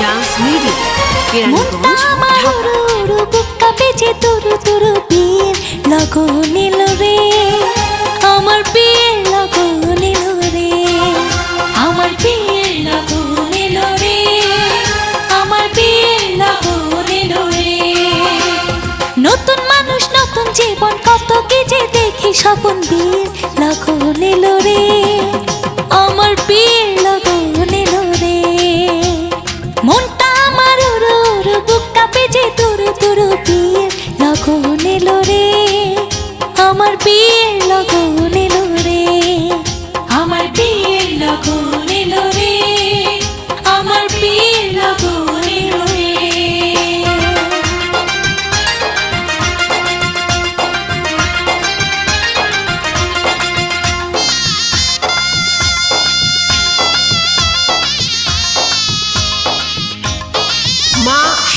Dance media Keraniganj Dhaka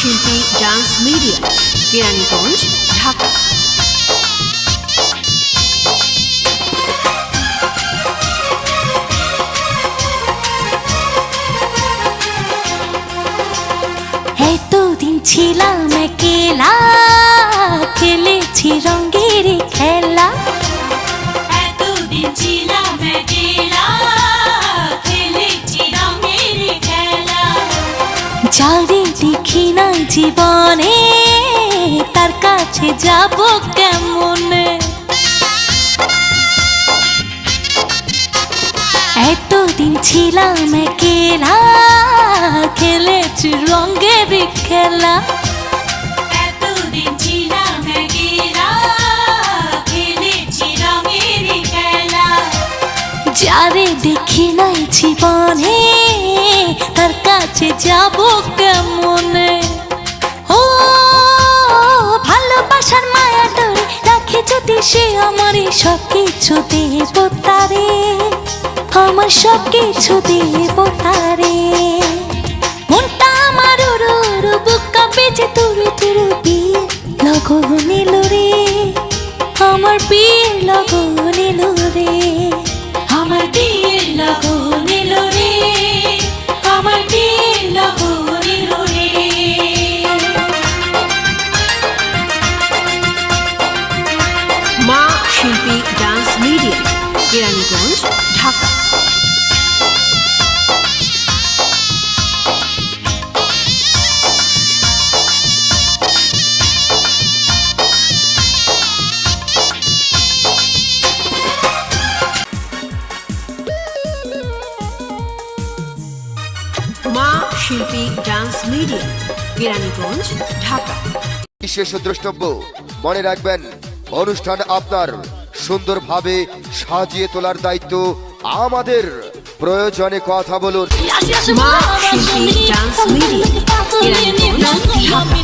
শিল্পী dance media Keraniganj Dhaka. ছিলাম একেলা খেলেছি রঙের জীবনে তার কাছে যাব কেমনে? এতদিন ছিলাম একেলা খেলেছি রঙের খেলা। যারে দেখি নাই জীবনে তার কাছে যাব কেমনে? আমার সব কিছু দেব তারে, আমার সব কিছু দেব তারে। মনটা আমার উড়ু উড়ু বুকা বেজে তুরু তুরু বিয়ে লগন এলো রে আমার বিয়ে লগন শিল্পী ডান্স মিডিয়া কেরানীগঞ্জ ঢাকা। বিশেষ দ্রষ্টব্য মনে রাখবেন অনুষ্ঠান আপনার সুন্দরভাবে সাজিয়ে তোলার দায়িত্ব আমাদের। প্রয়োজনে কথা বলুন। মা শিল্পী ডান্স মিডিয়া কেরানীগঞ্জ ঢাকা।